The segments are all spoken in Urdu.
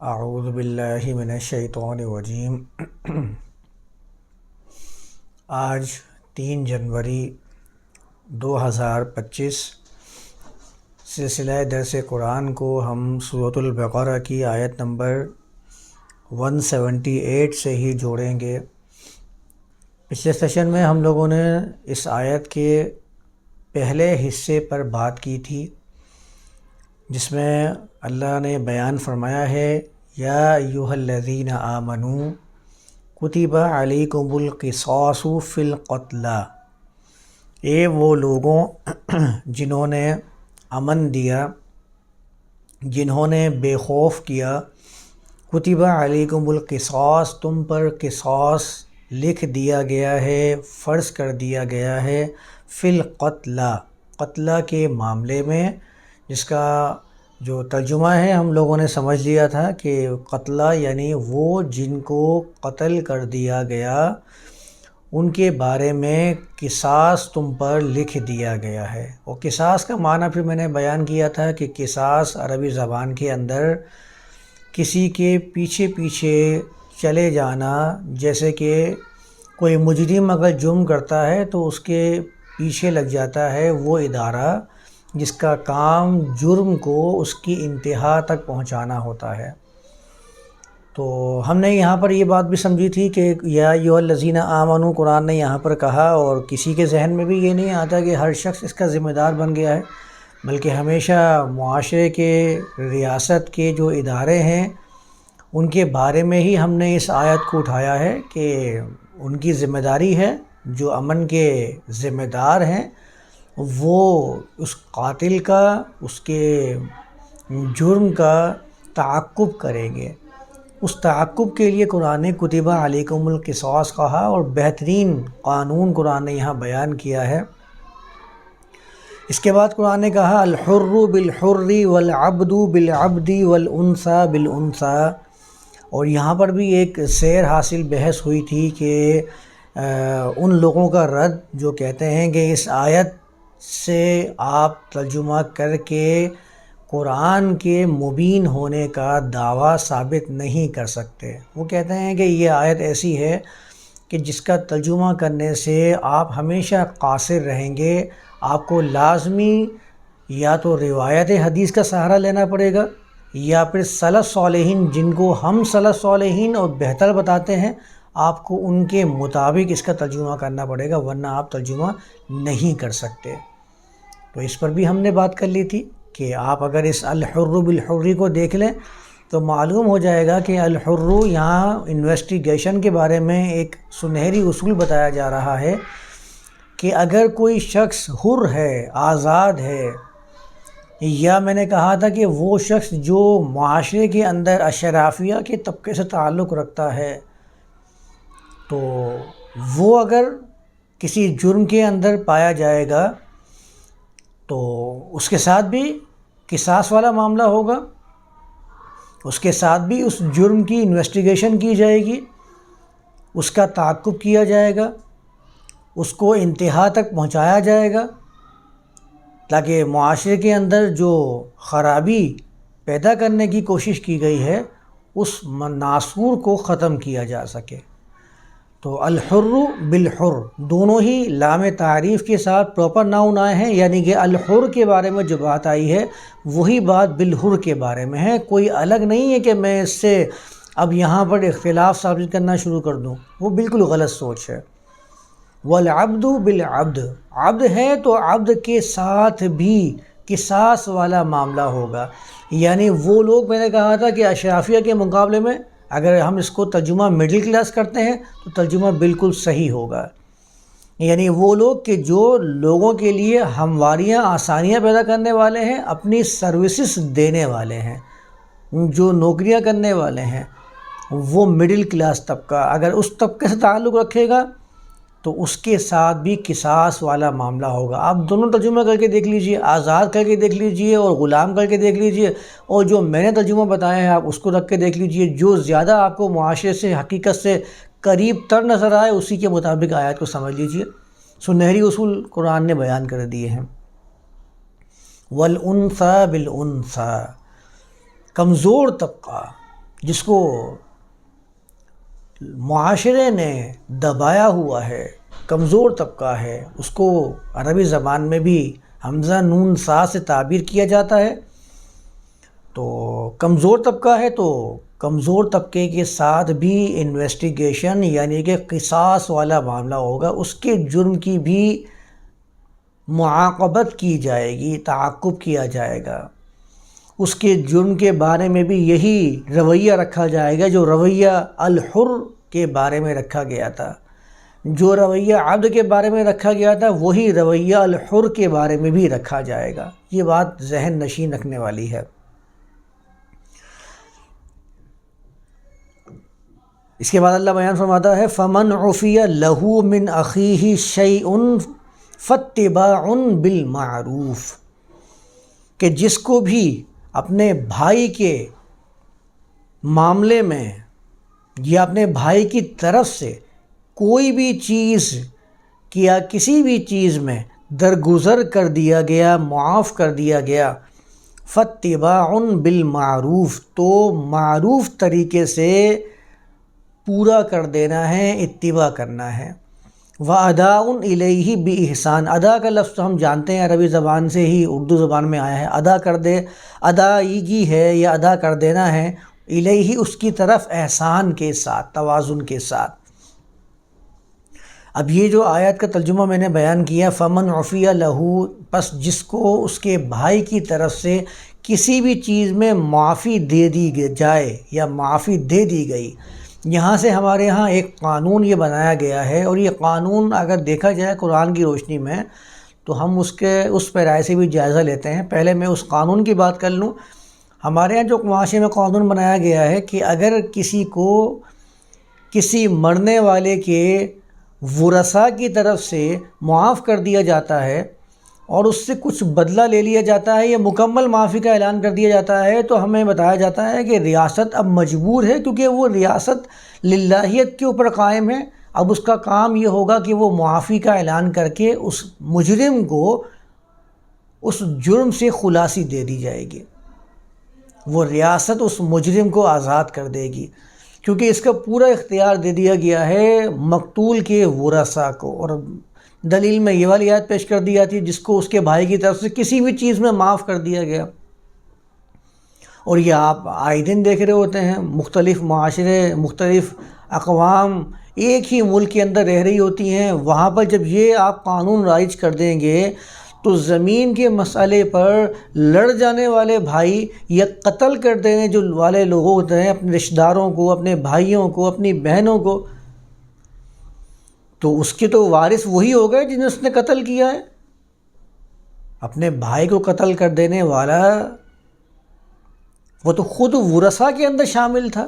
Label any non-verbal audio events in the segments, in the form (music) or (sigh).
اعوذ باللہ من الشیطان الرجیم آج تین جنوری دو ہزار پچیس سلسلہ درس قرآن کو ہم صورت البقرہ کی آیت نمبر ون سیونٹی ایٹ سے ہی جوڑیں گے۔ پچھلے سیشن میں ہم لوگوں نے اس آیت کے پہلے حصے پر بات کی تھی۔ جس میں اللہ نے بیان فرمایا ہے، یا ایوہ الذین آمنو، کتب علیکم القصاص فی القتلہ اے وہ لوگوں (clears throat) جنہوں نے امن دیا، جنہوں نے بے خوف کیا، کتب علیکم القصاص، تم پر قصاص لکھ دیا گیا ہے، فرض کر دیا گیا ہے، فی القتلہ قتلہ کے معاملے میں جس کا جو ترجمہ ہے، ہم لوگوں نے سمجھ لیا تھا کہ قتلہ یعنی وہ جن کو قتل کر دیا گیا، ان کے بارے میں قصاص تم پر لکھ دیا گیا ہے۔ اور قصاص کا معنی پھر میں نے بیان کیا تھا کہ قصاص عربی زبان کے اندر کسی کے پیچھے پیچھے چلے جانا، جیسے کہ کوئی مجرم اگر جرم کرتا ہے تو اس کے پیچھے لگ جاتا ہے وہ ادارہ۔ جس کا کام جرم کو اس کی انتہا تک پہنچانا ہوتا ہے۔ تو ہم نے یہاں پر یہ بات بھی سمجھی تھی کہ یا یو الزین آمن قرآن نے یہاں پر کہا اور کسی کے ذہن میں بھی یہ نہیں آتا کہ ہر شخص اس کا ذمہ دار بن گیا ہے، بلکہ ہمیشہ معاشرے کے، ریاست کے جو ادارے ہیں، ان کے بارے میں ہی ہم نے اس آیت کو اٹھایا ہے کہ ان کی ذمہ داری ہے، جو امن کے ذمہ دار ہیں وہ اس قاتل کا، اس کے جرم کا تعقب کریں گے۔ اس تعقب کے لیے قرآن کتبہ علیکم القصاص کہا اور بہترین قانون قرآن نے یہاں بیان کیا ہے۔ اس کے بعد قرآن نے کہا، الحر بالحر والعبد بالعبد والانسا بالانسا۔ اور یہاں پر بھی ایک سیر حاصل بحث ہوئی تھی کہ ان لوگوں کا رد جو کہتے ہیں کہ اس آیت سے آپ ترجمہ کر کے قرآن کے مبین ہونے کا دعویٰ ثابت نہیں کر سکتے۔ وہ کہتے ہیں کہ یہ آیت ایسی ہے کہ جس کا ترجمہ کرنے سے آپ ہمیشہ قاصر رہیں گے۔ آپ کو لازمی یا تو روایت حدیث کا سہارا لینا پڑے گا یا پھر صلی صالحین جن کو ہم صلی صالحین اور بہتر بتاتے ہیں، آپ کو ان کے مطابق اس کا ترجمہ کرنا پڑے گا، ورنہ آپ ترجمہ نہیں کر سکتے۔ تو اس پر بھی ہم نے بات کر لی تھی کہ آپ اگر اس الحر بالحری کو دیکھ لیں تو معلوم ہو جائے گا کہ الحر یہاں انویسٹیگیشن کے بارے میں ایک سنہری اصول بتایا جا رہا ہے کہ اگر کوئی شخص حر ہے، آزاد ہے، یا میں نے کہا تھا کہ وہ شخص جو معاشرے کے اندر اشرافیہ کے طبقے سے تعلق رکھتا ہے، تو وہ اگر کسی جرم کے اندر پایا جائے گا تو اس کے ساتھ بھی قصاص والا معاملہ ہوگا۔ اس کے ساتھ بھی اس جرم کی انویسٹیگیشن کی جائے گی۔ اس کا تعقب کیا جائے گا۔ اس کو انتہا تک پہنچایا جائے گا۔ تاکہ معاشرے کے اندر جو خرابی پیدا کرنے کی کوشش کی گئی ہے، اس ناصور کو ختم کیا جا سکے۔ تو الحر بالحر، دونوں ہی لام تعریف کے ساتھ پراپر ناؤن آئے ہیں یعنی کہ الحر کے بارے میں جو بات آئی ہے، وہی بات بالحر کے بارے میں ہے۔ کوئی الگ نہیں ہے کہ میں اس سے اب یہاں پر اختلاف ثابت کرنا شروع کر دوں۔ وہ بالکل غلط سوچ ہے۔ والعبد بالعبد، عبد ہے تو عبد کے ساتھ بھی قصاص والا معاملہ ہوگا۔ یعنی وہ لوگ میں نے کہا تھا کہ اشرافیہ کے مقابلے میں اگر ہم اس کو ترجمہ مڈل کلاس کرتے ہیں تو ترجمہ بالکل صحیح ہوگا۔ یعنی وہ لوگ کہ جو لوگوں کے لیے ہمواریاں، آسانیاں پیدا کرنے والے ہیں، اپنی سروسز دینے والے ہیں، جو نوکریاں کرنے والے ہیں، وہ مڈل کلاس طبقہ۔ اگر اس طبقے سے تعلق رکھے گا تو اس کے ساتھ بھی قصاص والا معاملہ ہوگا۔ آپ دونوں ترجمہ کر کے دیکھ لیجیے، آزاد کر کے دیکھ لیجیے اور غلام کر کے دیکھ لیجیے۔ اور جو میں نے ترجمہ بتایا ہے، آپ اس کو رکھ کے دیکھ لیجیے۔ جو زیادہ آپ کو معاشرے سے، حقیقت سے قریب تر نظر آئے، اسی کے مطابق آیات کو سمجھ لیجیے۔ سنہری اصول قرآن نے بیان کر دیے ہیں۔ ولعنسا بالعنسا کمزور طبقہ، جس کو معاشرے نے دبایا ہوا ہے، کمزور طبقہ ہے۔ اس کو عربی زبان میں بھی حمزہ نون سا سے تعبیر کیا جاتا ہے۔ تو کمزور طبقہ ہے تو کمزور طبقے کے ساتھ بھی انویسٹیگیشن یعنی کہ قصاص والا معاملہ ہوگا۔ اس کے جرم کی بھی معاقبت کی جائے گی، تعاقب کیا جائے گا۔ اس کے جرم کے بارے میں بھی یہی رویہ رکھا جائے گا جو رویہ الحر کے بارے میں رکھا گیا تھا۔ جو رویہ عبد کے بارے میں رکھا گیا تھا، وہی رویہ الحر کے بارے میں بھی رکھا جائے گا۔ یہ بات ذہن نشین رکھنے والی ہے۔ اس کے بعد اللہ بیان فرماتا ہے، فمن عفیہ لہو من عقی شعی ان فتبا ان بالمعروف۔ کہ جس کو بھی اپنے بھائی کے معاملے میں یا اپنے بھائی کی طرف سے کوئی بھی چیز کیا، کسی بھی چیز میں درگزر کر دیا گیا، معاف کر دیا گیا۔ فتبا ان بالمعروف۔ تو معروف طریقے سے پورا کر دینا ہے، اتباع کرنا ہے۔ و ادا ان الہی بھی احسان ادا کا لفظ تو ہم جانتے ہیں، عربی زبان سے ہی اردو زبان میں آیا ہے۔ ادا کر دے، ادائیگی ہے یا ادا کر دینا ہے الہی اس کی طرف احسان کے ساتھ، توازن کے ساتھ۔ اب یہ جو آیت کا ترجمہ میں نے بیان کیا، فمن عفیہ لہو پس جس کو اس کے بھائی کی طرف سے کسی بھی چیز میں معافی دے دی جائے یا معافی دے دی گئی یہاں سے ہمارے ہاں ایک قانون یہ بنایا گیا ہے اور یہ قانون اگر دیکھا جائے قرآن کی روشنی میں تو ہم اس کے، اس رائے سے بھی جائزہ لیتے ہیں۔ پہلے میں اس قانون کی بات کر لوں۔ ہمارے یہاں جو معاشرے میں قانون بنایا گیا ہے کہ اگر کسی کو کسی مرنے والے کے ورثہ کی طرف سے معاف کر دیا جاتا ہے اور اس سے کچھ بدلہ لے لیا جاتا ہے یا مکمل معافی کا اعلان کر دیا جاتا ہے تو ہمیں بتایا جاتا ہے کہ ریاست اب مجبور ہے کیونکہ وہ ریاست للہیت کے اوپر قائم ہے۔ اب اس کا کام یہ ہوگا کہ وہ معافی کا اعلان کر کے اس مجرم کو اس جرم سے خلاصی دے دی جائے گی۔ وہ ریاست اس مجرم کو آزاد کر دے گی۔ کیونکہ اس کا پورا اختیار دے دیا گیا ہے مقتول کے ورثہ کو اور دلیل میں یہ والی آیت پیش کر دی جاتی ہے جس کو اس کے بھائی کی طرف سے کسی بھی چیز میں معاف کر دیا گیا۔ اور یہ آپ آئے دن دیکھ رہے ہوتے ہیں، مختلف معاشرے، مختلف اقوام ایک ہی ملک کے اندر رہ رہی ہوتی ہیں۔ وہاں پر جب یہ آپ قانون رائج کر دیں گے تو زمین کے مسئلے پر لڑ جانے والے بھائی یا قتل کر دینے جو والے لوگ ہوتے ہیں، اپنے رشتہ داروں کو، اپنے بھائیوں کو، اپنی بہنوں کو تو اس کے تو وارث وہی ہو گئے جنہیں اس نے قتل کیا ہے۔ اپنے بھائی کو قتل کر دینے والا وہ تو خود ورثہ کے اندر شامل تھا۔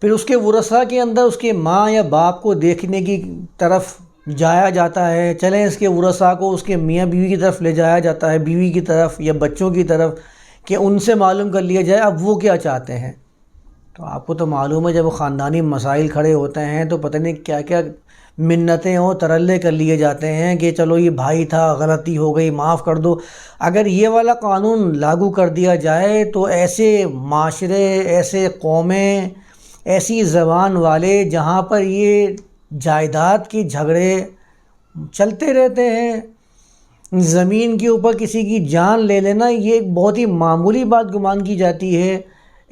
پھر اس کے ورثہ کے اندر اس کے ماں یا باپ کو دیکھنے کی طرف جایا جاتا ہے۔ چلیں اس کے ورثہ کو اس کے میاں بیوی کی طرف لے جایا جاتا ہے، بیوی کی طرف یا بچوں کی طرف کہ ان سے معلوم کر لیا جائے اب وہ کیا چاہتے ہیں۔ تو آپ کو تو معلوم ہے جب خاندانی مسائل کھڑے ہوتے ہیں تو پتہ نہیں کیا کیا منتیں ہوں، ترلے کر لیے جاتے ہیں کہ چلو یہ بھائی تھا، غلطی ہو گئی، معاف کر دو۔ اگر یہ والا قانون لاگو کر دیا جائے تو ایسے معاشرے، ایسے قومیں، ایسی زبان والے جہاں پر یہ جائیداد کی جھگڑے چلتے رہتے ہیں، زمین کے اوپر کسی کی جان لے لینا، یہ ایک بہت ہی معمولی بات گمان کی جاتی ہے۔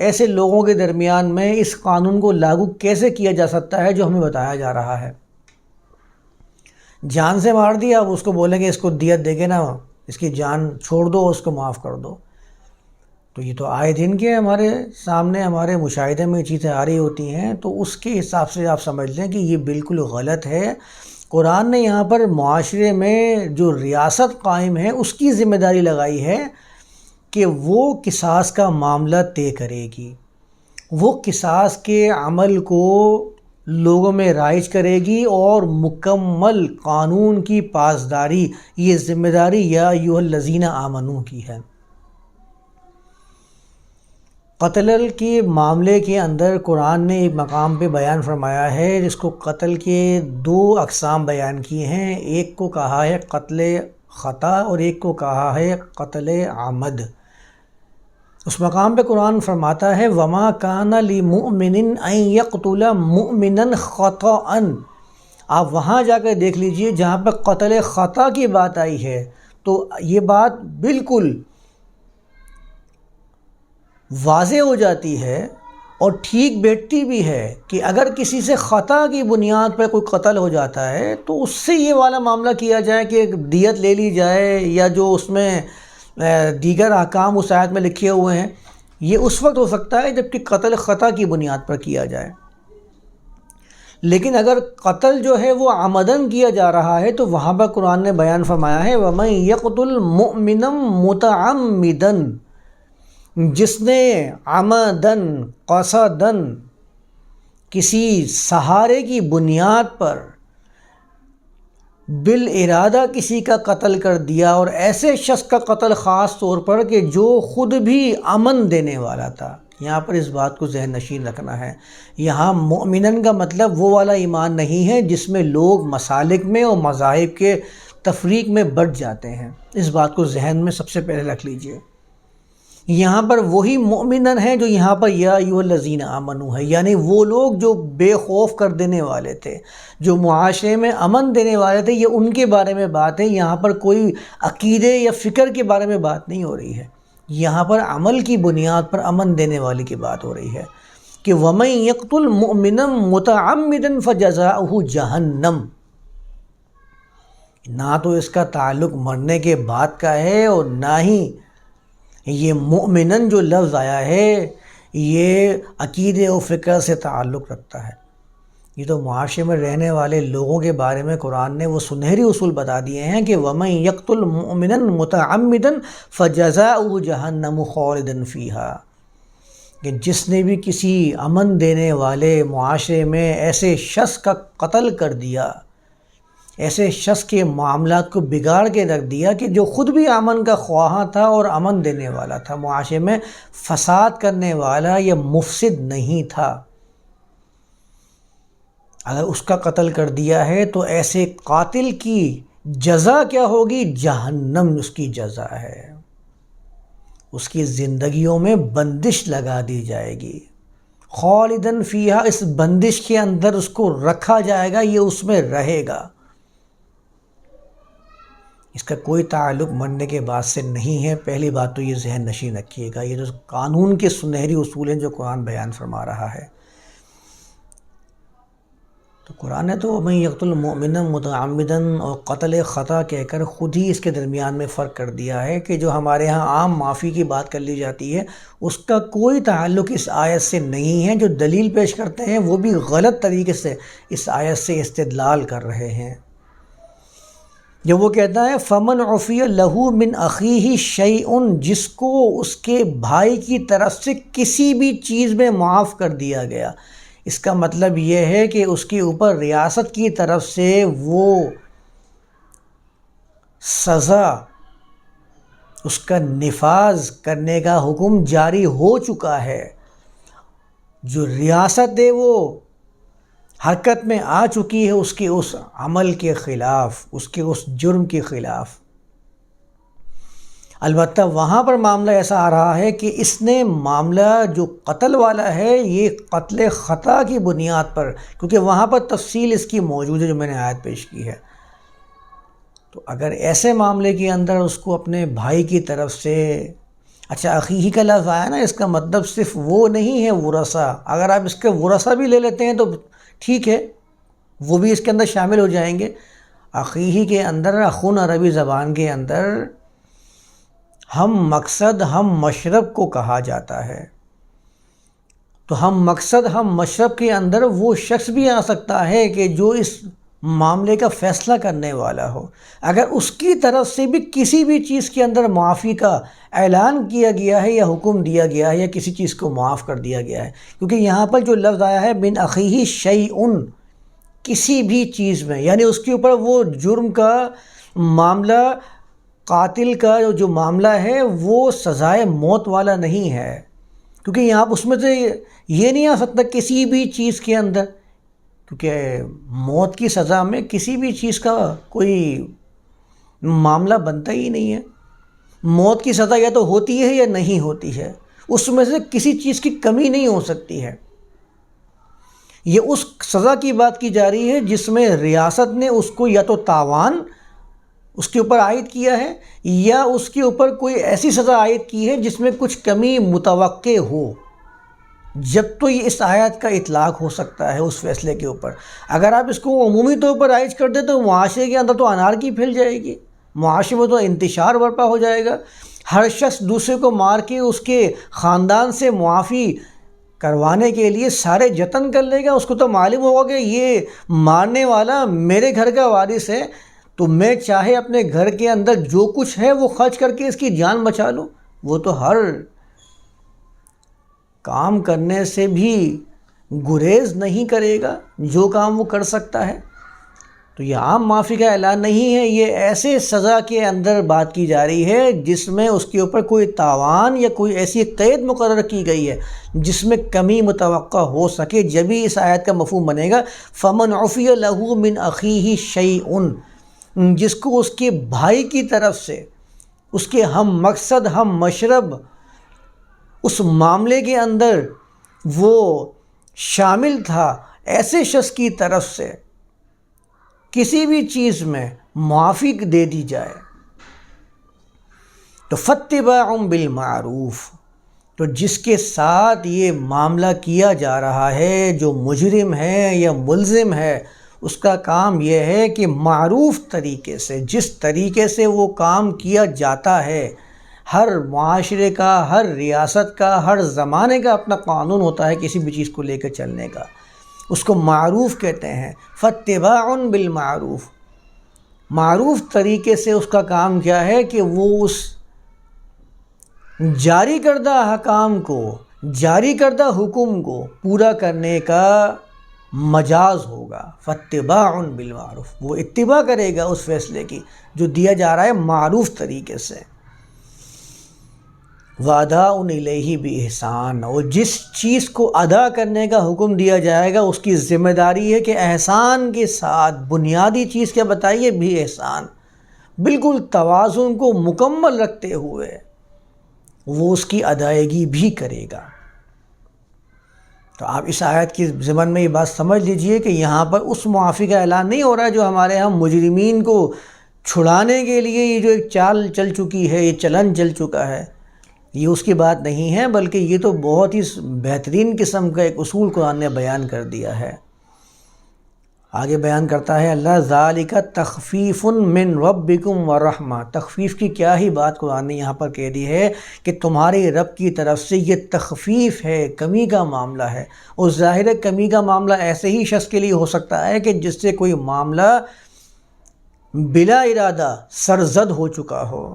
ایسے لوگوں کے درمیان میں اس قانون کو لاگو کیسے کیا جا سکتا ہے جو ہمیں بتایا جا رہا ہے؟ جان سے مار دیا، اب اس کو بولیں گے اس کو دیت دے گے نا، اس کی جان چھوڑ دو، اس کو معاف کر دو۔ تو یہ تو آئے دن کے ہمارے سامنے ہمارے مشاہدے میں چیزیں آ رہی ہوتی ہیں، تو اس کے حساب سے آپ سمجھ لیں کہ یہ بالکل غلط ہے۔ قرآن نے یہاں پر معاشرے میں جو ریاست قائم ہے، اس کی ذمہ داری لگائی ہے کہ وہ قصاص کا معاملہ طے کرے گی۔ وہ قصاص کے عمل کو لوگوں میں رائج کرے گی اور مکمل قانون کی پاسداری، یہ ذمہ داری یا یو الزینہ آمنوں کی ہے۔ قتل کے معاملے کے اندر قرآن نے ایک مقام پہ بیان فرمایا ہے، جس کو قتل کے دو اقسام بیان کیے ہیں۔ ایک کو کہا ہے قتل خطا اور ایک کو کہا ہے قتل آمد اس مقام پہ قرآن فرماتا ہے، وما کان علی مؤمن یقتل مؤمنا خطا آپ وہاں جا کر دیکھ لیجیے جہاں پہ قتل خطا کی بات آئی ہے۔ تو یہ بات بالکل واضح ہو جاتی ہے اور ٹھیک بیٹھتی بھی ہے کہ اگر کسی سے خطا کی بنیاد پر کوئی قتل ہو جاتا ہے، تو اس سے یہ والا معاملہ کیا جائے کہ دیت لے لی جائے یا جو اس میں دیگر احکام اس آیت میں لکھے ہوئے ہیں۔ یہ اس وقت ہو سکتا ہے جبکہ قتل خطا کی بنیاد پر کیا جائے۔ لیکن اگر قتل جو ہے وہ آمدن کیا جا رہا ہے تو وہاں پر قرآن نے بیان فرمایا ہے، وَمَن يَقْتُلْ مُؤْمِنًا مُتَعَمِّدًا، جس نے آمدن، قصدن، کسی سہارے کی بنیاد پر بال ارادہ کسی کا قتل کر دیا اور ایسے شخص کا قتل خاص طور پر کہ جو خود بھی امن دینے والا تھا۔ یہاں پر اس بات کو ذہن نشین رکھنا ہے۔ یہاں مومنن کا مطلب وہ والا ایمان نہیں ہے جس میں لوگ مسالک میں اور مذاہب کے تفریق میں بٹ جاتے ہیں۔ اس بات کو ذہن میں سب سے پہلے رکھ لیجیے۔ یہاں پر وہی مومنن ہیں جو یہاں پر یا یو الزین آمنو ہے یعنی وہ لوگ جو بے خوف کر دینے والے تھے، جو معاشرے میں امن دینے والے تھے، یہ ان کے بارے میں بات ہے۔ یہاں پر کوئی عقیدے یا فکر کے بارے میں بات نہیں ہو رہی ہے۔ یہاں پر عمل کی بنیاد پر امن دینے والی کی بات ہو رہی ہے کہ وَمَن يَقْتُلْ مُؤْمِنًا مُتَعَمِّدًا فَجَزَاؤُهُ جَهَنَّمْ نہ تو اس کا تعلق مرنے کے بعد کا ہے اور نہ ہی یہ مؤمنن جو لفظ آیا ہے، یہ عقید و فکر سے تعلق رکھتا ہے۔ یہ تو معاشرے میں رہنے والے لوگوں کے بارے میں قرآن نے وہ سنہری اصول بتا دیے ہیں کہ وَمَن يَقْتُ الْمُؤْمِنًا مُتَعَمِّدًا فَجَزَاؤُهُ جَهَنَّمُ خَالِدًا فِيهَا۔ کہ جس نے بھی کسی امن دینے والے معاشرے میں ایسے شخص کا قتل کر دیا ایسے شخص کے معاملات کو بگاڑ کے رکھ دیا کہ جو خود بھی امن کا خواہاں تھا اور امن دینے والا تھا۔ معاشرے میں فساد کرنے والا یا مفسد نہیں تھا۔ اگر اس کا قتل کر دیا ہے تو ایسے قاتل کی جزا کیا ہوگی؟ جہنم اس کی جزا ہے۔ اس کی زندگیوں میں بندش لگا دی جائے گی۔ خالدن فیہا اس بندش کے اندر اس کو رکھا جائے گا، یہ اس میں رہے گا۔ اس کا کوئی تعلق مرنے کے بعد سے نہیں ہے۔ پہلی بات تو یہ ذہن نشین رکھیے گا۔ یہ جو قانون کے سنہری اصول ہیں جو قرآن بیان فرما رہا ہے۔ تو قرآن نے تو میں یکت المؤمن متعمدن اور قتل خطا کہہ کر خود ہی اس کے درمیان میں فرق کر دیا ہے کہ جو ہمارے ہاں عام معافی کی بات کر لی جاتی ہے، اس کا کوئی تعلق اس آیت سے نہیں ہے۔ جو دلیل پیش کرتے ہیں، وہ بھی غلط طریقے سے اس آیت سے استدلال کر رہے ہیں۔ جب وہ کہتا ہے، فمن عفی لہو من عقی ہی جس کو اس کے بھائی کی طرف سے کسی بھی چیز میں معاف کر دیا گیا۔ اس کا مطلب یہ ہے کہ اس کے اوپر ریاست کی طرف سے وہ سزا، اس کا نفاذ کرنے کا حکم جاری ہو چکا ہے۔ جو ریاست ہے وہ حرکت میں آ چکی ہے اس کے اس عمل کے خلاف، اس کے اس جرم کے خلاف۔ البتہ وہاں پر معاملہ ایسا آ رہا ہے کہ اس نے معاملہ جو قتل والا ہے، یہ قتل خطا کی بنیاد پر، کیونکہ وہاں پر تفصیل اس کی موجود ہے جو میں نے آیت پیش کی ہے۔ تو اگر ایسے معاملے کے اندر اس کو اپنے بھائی کی طرف سے اچھا عقیقی کا لفظ آیا نا، اس کا مطلب صرف وہ نہیں ہے ورثہ۔ اگر آپ اس کے ورثہ بھی لے لیتے ہیں تو ٹھیک ہے، وہ بھی اس کے اندر شامل ہو جائیں گے۔ عقیقی کے اندر اخون عربی زبان کے اندر ہم مقصد، ہم مشرب کو کہا جاتا ہے۔ تو ہم مقصد، ہم مشرب کے اندر وہ شخص بھی آ سکتا ہے کہ جو اس معاملے کا فیصلہ کرنے والا ہو۔ اگر اس کی طرف سے بھی کسی بھی چیز کے اندر معافی کا اعلان کیا گیا ہے یا حکم دیا گیا ہے یا کسی چیز کو معاف کر دیا گیا ہے، کیونکہ یہاں پر جو لفظ آیا ہے بن عقی شعی ان کسی بھی چیز میں یعنی اس کے اوپر وہ جرم کا معاملہ، قاتل کا جو معاملہ ہے، وہ سزائے موت والا نہیں ہے۔ کیونکہ یہاں اس میں سے یہ نہیں آ سکتا کسی بھی چیز کے اندر کیونکہ موت کی سزا میں کسی بھی چیز کا کوئی معاملہ بنتا ہی نہیں ہے۔ موت کی سزا یا تو ہوتی ہے یا نہیں ہوتی ہے۔ اس میں سے کسی چیز کی کمی نہیں ہو سکتی ہے۔ یہ اس سزا کی بات کی جا رہی ہے جس میں ریاست نے اس کو یا تو تاوان اس کے اوپر عائد کیا ہے یا اس کے اوپر کوئی ایسی سزا عائد کی ہے جس میں کچھ کمی متوقع ہو۔ جب تو یہ اس آیت کا اطلاق ہو سکتا ہے اس فیصلے کے اوپر۔ اگر آپ اس کو عمومی طور پر عائد کر دیں تو معاشرے کے اندر تو انار کی پھیل جائے گی۔ معاشرے میں تو انتشار برپا ہو جائے گا۔ ہر شخص دوسرے کو مار کے اس کے خاندان سے معافی کروانے کے لیے سارے جتن کر لے گا، اس کو تو معلوم ہوگا کہ یہ مارنے والا میرے گھر کا وارث ہے۔ تو میں چاہے اپنے گھر کے اندر جو کچھ ہے وہ خرچ کر کے اس کی جان بچا لوں۔ وہ تو ہر کام کرنے سے بھی گریز نہیں کرے گا، جو کام وہ کر سکتا ہے۔ تو یہ عام معافی کا اعلان نہیں ہے، یہ ایسے سزا کے اندر بات کی جا رہی ہے جس میں اس کے اوپر کوئی تاوان یا کوئی ایسی قید مقرر کی گئی ہے جس میں کمی متوقع ہو سکے۔ جبھی اس آیت کا مفہوم بنے گا، فمن عفی لہو من عقی ہی شعی ان جس کو اس کے بھائی کی طرف سے، اس کے ہم مقصد، ہم مشرب اس معاملے کے اندر وہ شامل تھا ایسے شخص کی طرف سے، کسی بھی چیز میں معافی دے دی جائے۔ تو فتبہ بالمعروف، تو جس کے ساتھ یہ معاملہ کیا جا رہا ہے، جو مجرم ہے یا ملزم ہے، اس کا کام یہ ہے کہ معروف طریقے سے، جس طریقے سے وہ کام کیا جاتا ہے ہر معاشرے کا، ہر ریاست کا، ہر زمانے کا اپنا قانون ہوتا ہے کسی بھی چیز کو لے کے چلنے کا۔ اس کو معروف کہتے ہیں۔ فتباع بالمعروف۔ معروف طریقے سے اس کا کام کیا ہے کہ وہ اس جاری کردہ حکام کو، جاری کردہ حکم کو پورا کرنے کا مجاز ہوگا۔ فتباع بالمعروف۔ وہ اتباع کرے گا اس فیصلے کی جو دیا جا رہا ہے معروف طریقے سے۔ وعدہ ان علیہ بھی احسان اور جس چیز کو ادا کرنے کا حکم دیا جائے گا، اس کی ذمہ داری ہے کہ احسان کے ساتھ بنیادی چیز کیا بتائیے؟ بھی احسان بالکل توازن کو مکمل رکھتے ہوئے وہ اس کی ادائیگی بھی کرے گا۔ تو آپ اس آیت کی ضمن میں یہ بات سمجھ لیجیے کہ یہاں پر اس معافی کا اعلان نہیں ہو رہا جو ہمارے ہاں مجرمین کو چھڑانے کے لیے یہ جو ایک چال چل چکی ہے، یہ چلن چل چکا ہے۔ یہ اس کی بات نہیں ہے، بلکہ یہ تو بہت ہی بہترین قسم کا ایک اصول قرآن نے بیان کر دیا ہے۔ آگے بیان کرتا ہے، اللہ ذالک تخفیف من ربکم ورحمہ تخفیف کی کیا ہی بات قرآن نے یہاں پر کہہ دی ہے کہ تمہارے رب کی طرف سے یہ تخفیف ہے، کمی کا معاملہ ہے۔ اور ظاہر کمی کا معاملہ ایسے ہی شخص کے لیے ہو سکتا ہے کہ جس سے کوئی معاملہ بلا ارادہ سرزد ہو چکا ہو۔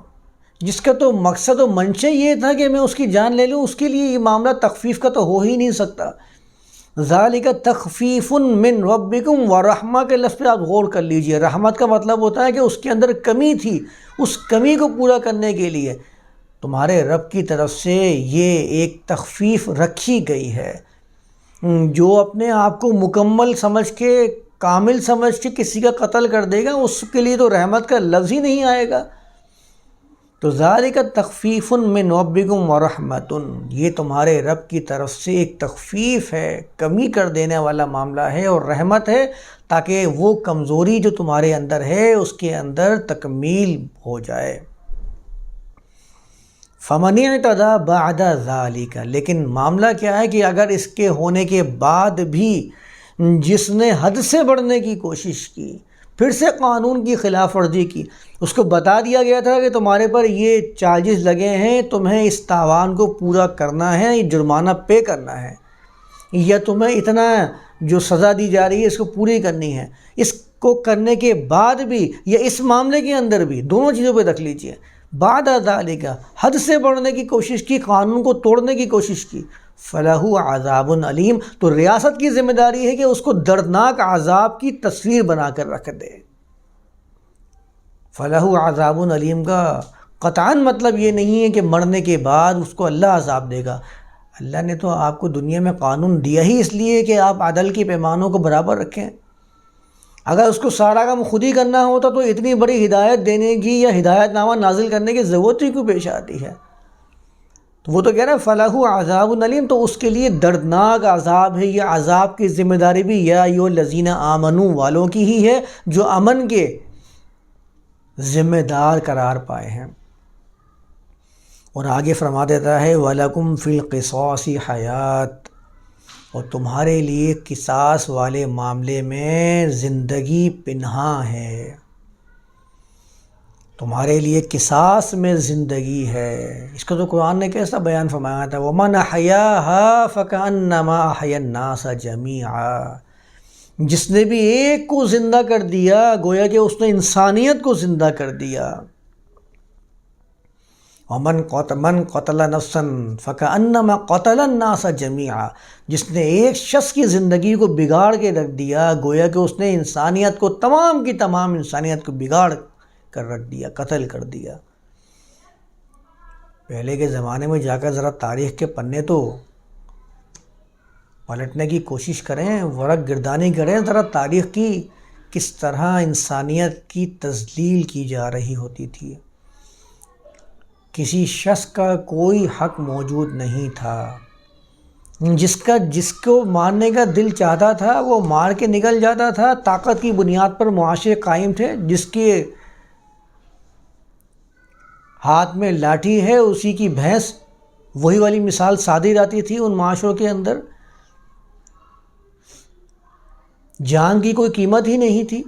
جس کا تو مقصد و منشا یہ تھا کہ میں اس کی جان لے لوں، اس کے لیے یہ معاملہ تخفیف کا تو ہو ہی نہیں سکتا۔ ذالک تخفیف من ربکم و رحمہ کے لفظ پہ آپ غور کر لیجیے۔ رحمت کا مطلب ہوتا ہے کہ اس کے اندر کمی تھی، اس کمی کو پورا کرنے کے لیے۔ تمہارے رب کی طرف سے یہ ایک تخفیف رکھی گئی ہے۔ جو اپنے آپ کو مکمل سمجھ کے، کامل سمجھ کے کسی کا قتل کر دے گا، اس کے لیے تو رحمت کا لفظ ہی نہیں آئے گا۔ تو ذالک تخفیف من ربکم ورحمت یہ تمہارے رب کی طرف سے ایک تخفیف ہے، کمی کر دینے والا معاملہ ہے اور رحمت ہے، تاکہ وہ کمزوری جو تمہارے اندر ہے، اس کے اندر تکمیل ہو جائے۔ فمن اعتدا بعد ذالک، لیکن معاملہ کیا ہے کہ اگر اس کے ہونے کے بعد بھی جس نے حد سے بڑھنے کی کوشش کی پھر سے قانون کی خلاف ورزی کی۔ اس کو بتا دیا گیا تھا کہ تمہارے پر یہ چارجز لگے ہیں، تمہیں اس تاوان کو پورا کرنا ہے، یہ جرمانہ پے کرنا ہے۔ یا تمہیں اتنا جو سزا دی جا رہی ہے، اس کو پوری کرنی ہے۔ اس کو کرنے کے بعد بھی یا اس معاملے کے اندر بھی دونوں چیزوں پہ رکھ لیجیے بعد ادالے کا حد سے بڑھنے کی کوشش کی، قانون کو توڑنے کی کوشش کی۔ فلاح عذاب علیم تو ریاست کی ذمہ داری ہے کہ اس کو دردناک عذاب کی تصویر بنا کر رکھ دے۔ فلاح عذاب علیم کا قطعاً مطلب یہ نہیں ہے کہ مرنے کے بعد اس کو اللہ عذاب دے گا۔ اللہ نے تو آپ کو دنیا میں قانون دیا ہی اس لیے کہ آپ عدل کی پیمانوں کو برابر رکھیں۔ اگر اس کو سارا کام خود ہی کرنا ہوتا تو اتنی بڑی ہدایت دینے کی یا ہدایت نامہ نازل کرنے کی ضرورت ہی کیوں پیش آتی ہے؟ تو وہ تو کہہ رہا ہے فلاح عذاب العلیم تو اس کے لیے دردناک عذاب ہے، یہ عذاب کی ذمہ داری بھی یا یو لذینہ آمنوں والوں کی ہی ہے جو امن کے ذمہ دار قرار پائے ہیں۔ اور آگے فرما دیتا ہے، وَلَكُمْ فِي الْقِصَاصِ حیات اور تمہارے لیے قصاص والے معاملے میں زندگی پنہا ہے۔ تمہارے لیے قصاص میں زندگی ہے۔ اس کا تو قرآن نے کیسا بیان فرمایا تھا؟ وہ من حیا فَكَأَنَّمَا أَحْيَا النَّاسَ جَمِيعًا۔ جس نے بھی ایک کو زندہ کر دیا، گویا کہ اس نے انسانیت کو زندہ کر دیا۔ ومن من قتل نفسن فَكَأَنَّمَا قَتَلَ النَّاسَ جَمِيعًا۔ جس نے ایک شخص کی زندگی کو بگاڑ کے رکھ دیا، گویا کہ اس نے انسانیت کو تمام کی تمام انسانیت کو بگاڑ کر رکھ دیا، قتل کر دیا۔ پہلے کے زمانے میں جا کر ذرا تاریخ کے پنے تو پلٹنے کی کوشش کریں، ورق گردانی کریں، ذرا تاریخ کی کس طرح انسانیت کی تزلیل کی جا رہی ہوتی تھی۔ کسی شخص کا کوئی حق موجود نہیں تھا۔ جس کا، جس کو مارنے کا دل چاہتا تھا، وہ مار کے نکل جاتا تھا، طاقت کی بنیاد پر معاشرے قائم تھے، جس کے ہاتھ میں لاٹھی ہے، اسی کی بھینس۔ وہی والی مثال سادی رہتی تھی ان معاشروں کے اندر۔ جان کی کوئی قیمت ہی نہیں تھی۔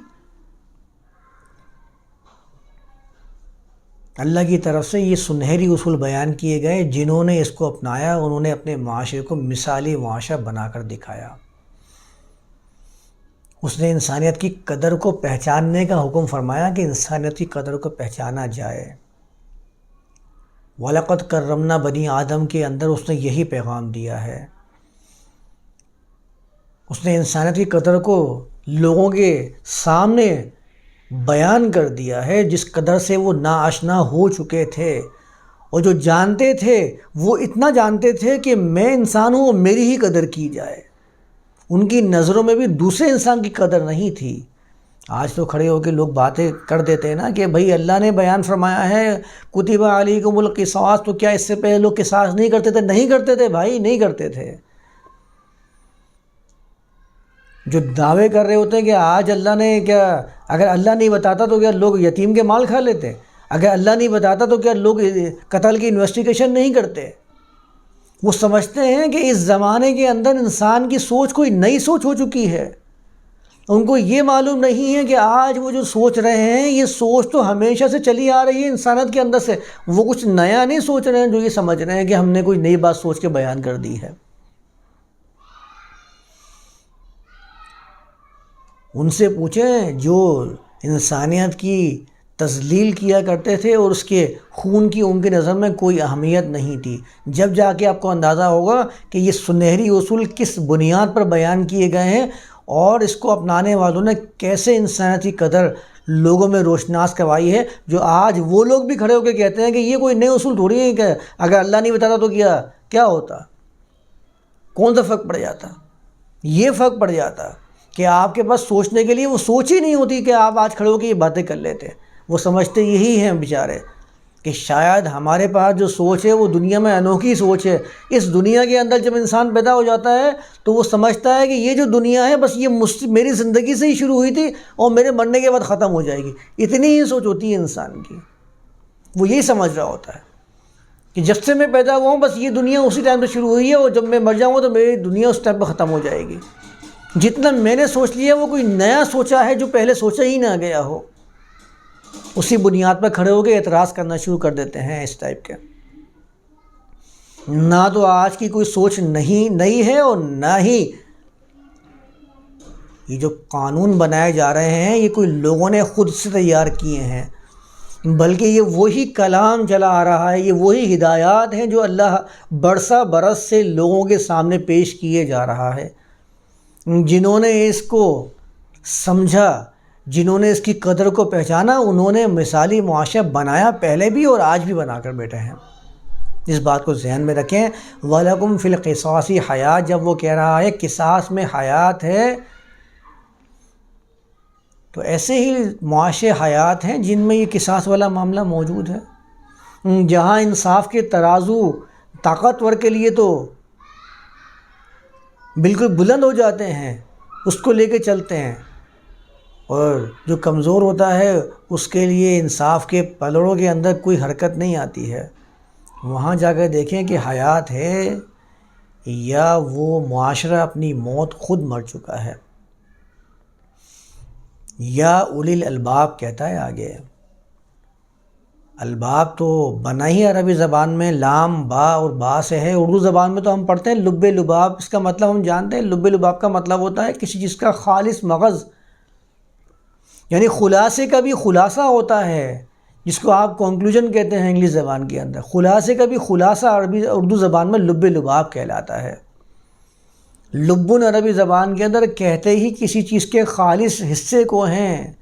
اللہ کی طرف سے یہ سنہری اصول بیان کیے گئے، جنہوں نے اس کو اپنایا، انہوں نے اپنے معاشرے کو مثالی معاشرہ بنا کر دکھایا۔ اس نے انسانیت کی قدر کو پہچاننے کا حکم فرمایا کہ انسانیت کی قدر کو پہچانا جائے۔ ولاقت کرمنا بنی آدم کے اندر اس نے یہی پیغام دیا ہے۔ اس نے انسانیت کی قدر کو لوگوں کے سامنے بیان کر دیا ہے۔ قدر قدر سے وہ ناشنا ہو چکے تھے اور جو جانتے تھے، وہ اتنا جانتے تھے کہ میں انسان ہوں اور میری ہی قدر کی جائے۔ ان کی نظروں میں بھی دوسرے انسان کی قدر نہیں تھی۔ آج تو کھڑے ہو کے لوگ باتیں کر دیتے ہیں نا کہ بھائی اللہ نے بیان فرمایا ہے کتبہ علی کو ملک تو کیا اس سے پہلے لوگ قصاص نہیں کرتے تھے؟ نہیں کرتے تھے بھائی، نہیں کرتے تھے۔ جو دعوے کر رہے ہوتے ہیں کہ آج اللہ نے کیا، اگر اللہ نہیں بتاتا تو کیا لوگ یتیم کے مال کھا لیتے؟ اگر اللہ نہیں بتاتا تو کیا لوگ قتل کی انویسٹیگیشن نہیں کرتے؟ وہ سمجھتے ہیں کہ اس زمانے کے اندر انسان کی سوچ کوئی نئی سوچ ہو چکی ہے۔ ان کو یہ معلوم نہیں ہے کہ آج وہ جو سوچ رہے ہیں، یہ سوچ تو ہمیشہ سے چلی آ رہی ہے انسانت کے اندر سے۔ وہ کچھ نیا نہیں سوچ رہے ہیں جو یہ سمجھ رہے ہیں کہ ہم نے کوئی نئی بات سوچ کے بیان کر دی ہے۔ ان سے پوچھیں جو انسانیت کی تزلیل کیا کرتے تھے اور اس کے خون کی ان کی نظر میں کوئی اہمیت نہیں تھی۔ جب جا کے آپ کو اندازہ ہوگا کہ یہ سنہری اصول کس بنیاد پر بیان کیے گئے ہیں اور اس کو اپنانے والوں نے کیسے انسانیتی قدر لوگوں میں روشناس کروائی ہے، جو آج وہ لوگ بھی کھڑے ہو کے کہتے ہیں کہ یہ کوئی نئے اصول تھوڑی ہے کہ اگر اللہ نہیں بتاتا تو کیا کیا ہوتا؟ کون سا فرق پڑ جاتا؟ یہ فرق پڑ جاتا کہ آپ کے پاس سوچنے کے لیے وہ سوچ ہی نہیں ہوتی کہ آپ آج کھڑے ہو کے یہ باتیں کر لیتے وہ سمجھتے یہی ہیں بیچارے۔ کہ شاید ہمارے پاس جو سوچ ہے وہ دنیا میں انوکھی سوچ ہے۔ اس دنیا کے اندر جب انسان پیدا ہو جاتا ہے تو وہ سمجھتا ہے کہ یہ جو دنیا ہے بس یہ میری زندگی سے ہی شروع ہوئی تھی اور میرے مرنے کے بعد ختم ہو جائے گی۔ اتنی ہی سوچ ہوتی ہے انسان کی۔ وہ یہی سمجھ رہا ہوتا ہے کہ جب سے میں پیدا ہوا ہوں، بس یہ دنیا اسی ٹائم پہ شروع ہوئی ہے اور جب میں مر جاؤں گا تو میری دنیا اس ٹائم پہ ختم ہو جائے گی۔ جتنا میں نے سوچ لیا وہ کوئی نیا سوچا ہے جو پہلے سوچا ہی نہ گیا ہو۔ اسی بنیاد پر کھڑے ہو کے اعتراض کرنا شروع کر دیتے ہیں اس ٹائپ کے۔ نہ تو آج کی کوئی سوچ نہیں نئی ہے اور نہ ہی یہ جو قانون بنائے جا رہے ہیں، یہ کوئی لوگوں نے خود سے تیار کیے ہیں۔ بلکہ یہ وہی کلام چلا آ رہا ہے، یہ وہی ہدایات ہیں جو اللہ برسہ برس سے لوگوں کے سامنے پیش کیے جا رہا ہے۔ جنہوں نے اس کو سمجھا جنہوں نے اس کی قدر کو پہچانا، انہوں نے مثالی معاشرہ بنایا، پہلے بھی اور آج بھی بنا کر بیٹھے ہیں۔ اس بات کو ذہن میں رکھیں۔ وَلَكُمْ فِي الْقِصَاصِ حیات جب وہ کہہ رہا ہے قصاص میں حیات ہے، تو ایسے ہی معاشر حیات ہیں جن میں یہ قصاص والا معاملہ موجود ہے۔ جہاں انصاف کے ترازو، طاقتور کے لیے تو بالکل بلند ہو جاتے ہیں، اس کو لے کے چلتے ہیں۔ اور جو کمزور ہوتا ہے، اس کے لیے انصاف کے پلڑوں کے اندر کوئی حرکت نہیں آتی ہے۔ وہاں جا کر دیکھیں کہ حیات ہے یا وہ معاشرہ اپنی موت خود مر چکا ہے۔ یا الی الباب کہتا ہے آگے۔ الباب تو بنا ہی عربی زبان میں لام، با اور با سے ہے۔ اردو زبان میں تو ہم پڑھتے ہیں لب لباب، اس کا مطلب ہم جانتے ہیں لب لباب کا مطلب ہوتا ہے کسی چیز کا خالص مغز یعنی خلاصے کا بھی خلاصہ ہوتا ہے، جس کو آپ کنکلوژن کہتے ہیں انگلش زبان کے اندر۔ خلاصے کا بھی خلاصہ عربی، اردو زبان میں لب لباب کہلاتا ہے۔ لبن عربی زبان کے اندر کہتے ہی کسی چیز کے خالص حصے کو ہیں۔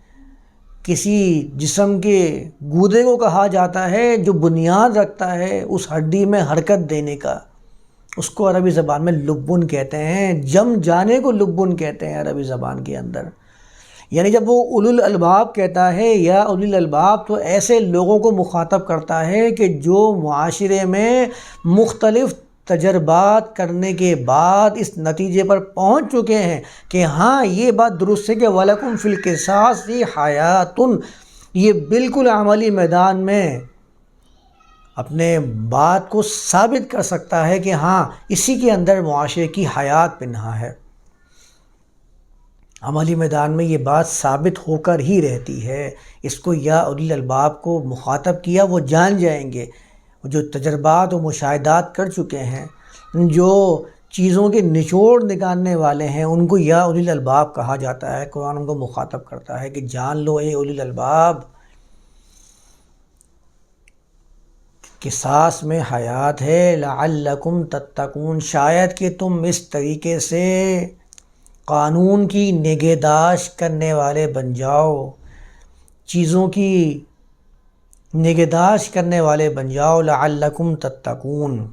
کسی جسم کے گودے کو کہا جاتا ہے جو بنیاد رکھتا ہے اس ہڈی میں حرکت دینے کا۔ اس کو عربی زبان میں لبن کہتے ہیں۔ جم جانے کو لبن کہتے ہیں عربی زبان کے اندر۔ یعنی جب وہ اول الالباب کہتا ہے یا اول الالباب تو ایسے لوگوں کو مخاطب کرتا ہے کہ جو معاشرے میں مختلف تجربات کرنے کے بعد اس نتیجے پر پہنچ چکے ہیں کہ ہاں یہ بات درست ہے کہ وَلَكُمْ فِي الْقِسَاسِ حَيَاتٌ۔ یہ بالکل عملی میدان میں اپنے بات کو ثابت کر سکتا ہے کہ ہاں اسی کے اندر معاشرے کی حیات پنہا ہے۔ عملی میدان میں یہ بات ثابت ہو کر ہی رہتی ہے۔ اس کو یا علی الباب کو مخاطب کیا وہ جان جائیں گے۔ جو تجربات و مشاہدات کر چکے ہیں، جو چیزوں کے نچوڑ نکالنے والے ہیں، ان کو یا اولی الباب کہا جاتا ہے۔ قرآن ان کو مخاطب کرتا ہے کہ جان لو اے اولی الباب ساس میں حیات ہے، لعلکم تتقون۔ شاید کہ تم اس طریقے سے قانون کی نگہداشت کرنے والے بن جاؤ، چیزوں کی نگہداشت کرنے والے بن جاؤ، لعلکم تتقون۔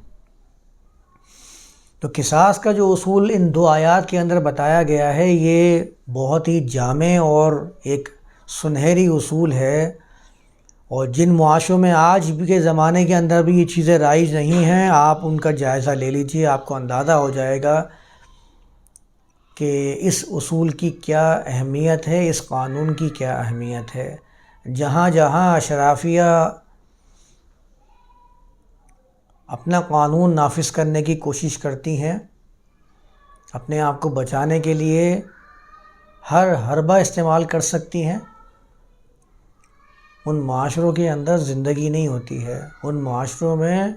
تو قصاص کا جو اصول ان دو آیات کے اندر بتایا گیا ہے، یہ بہت ہی جامع اور ایک سنہری اصول ہے۔ اور جن معاشروں میں آج بھی کے زمانے کے اندر بھی یہ چیزیں رائج نہیں ہیں، آپ ان کا جائزہ لے لیجیے، آپ کو اندازہ ہو جائے گا۔ کہ اس اصول کی کیا اہمیت ہے، اس قانون کی کیا اہمیت ہے۔ جہاں جہاں اشرافیہ اپنا قانون نافذ کرنے کی کوشش کرتی ہیں، اپنے آپ کو بچانے کے لیے ہر حربہ استعمال کر سکتی ہیں، ان معاشروں کے اندر زندگی نہیں ہوتی ہے۔ ان معاشروں میں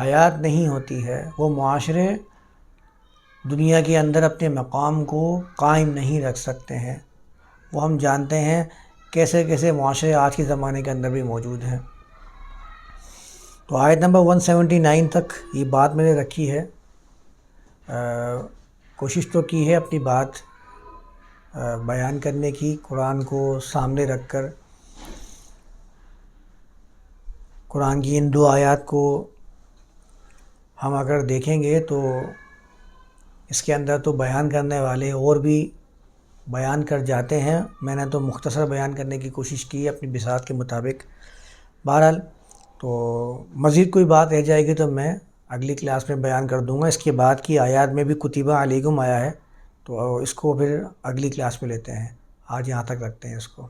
حیات نہیں ہوتی ہے۔ وہ معاشرے دنیا کے اندر اپنے مقام کو قائم نہیں رکھ سکتے ہیں۔ وہ ہم جانتے ہیں کیسے کیسے معاشرے آج کے زمانے کے اندر بھی موجود ہیں۔ تو آیت نمبر ون سیونٹی نائن تک یہ بات میں نے رکھی ہے۔ کوشش تو کی ہے اپنی بات بیان کرنے کی، قرآن کو سامنے رکھ کر۔ قرآن کی ان دو آیات کو ہم اگر دیکھیں گے تو اس کے اندر تو بیان کرنے والے اور بھی بیان کر جاتے ہیں۔ میں نے تو مختصر بیان کرنے کی کوشش کی اپنی بساط کے مطابق۔ بہرحال تو مزید کوئی بات رہ جائے گی تو میں اگلی کلاس میں بیان کر دوں گا۔ اس کے بعد کی آیات میں بھی کتبہ علیکم آیا ہے۔ تو اس کو پھر اگلی کلاس میں لیتے ہیں۔ آج یہاں تک رکھتے ہیں اس کو۔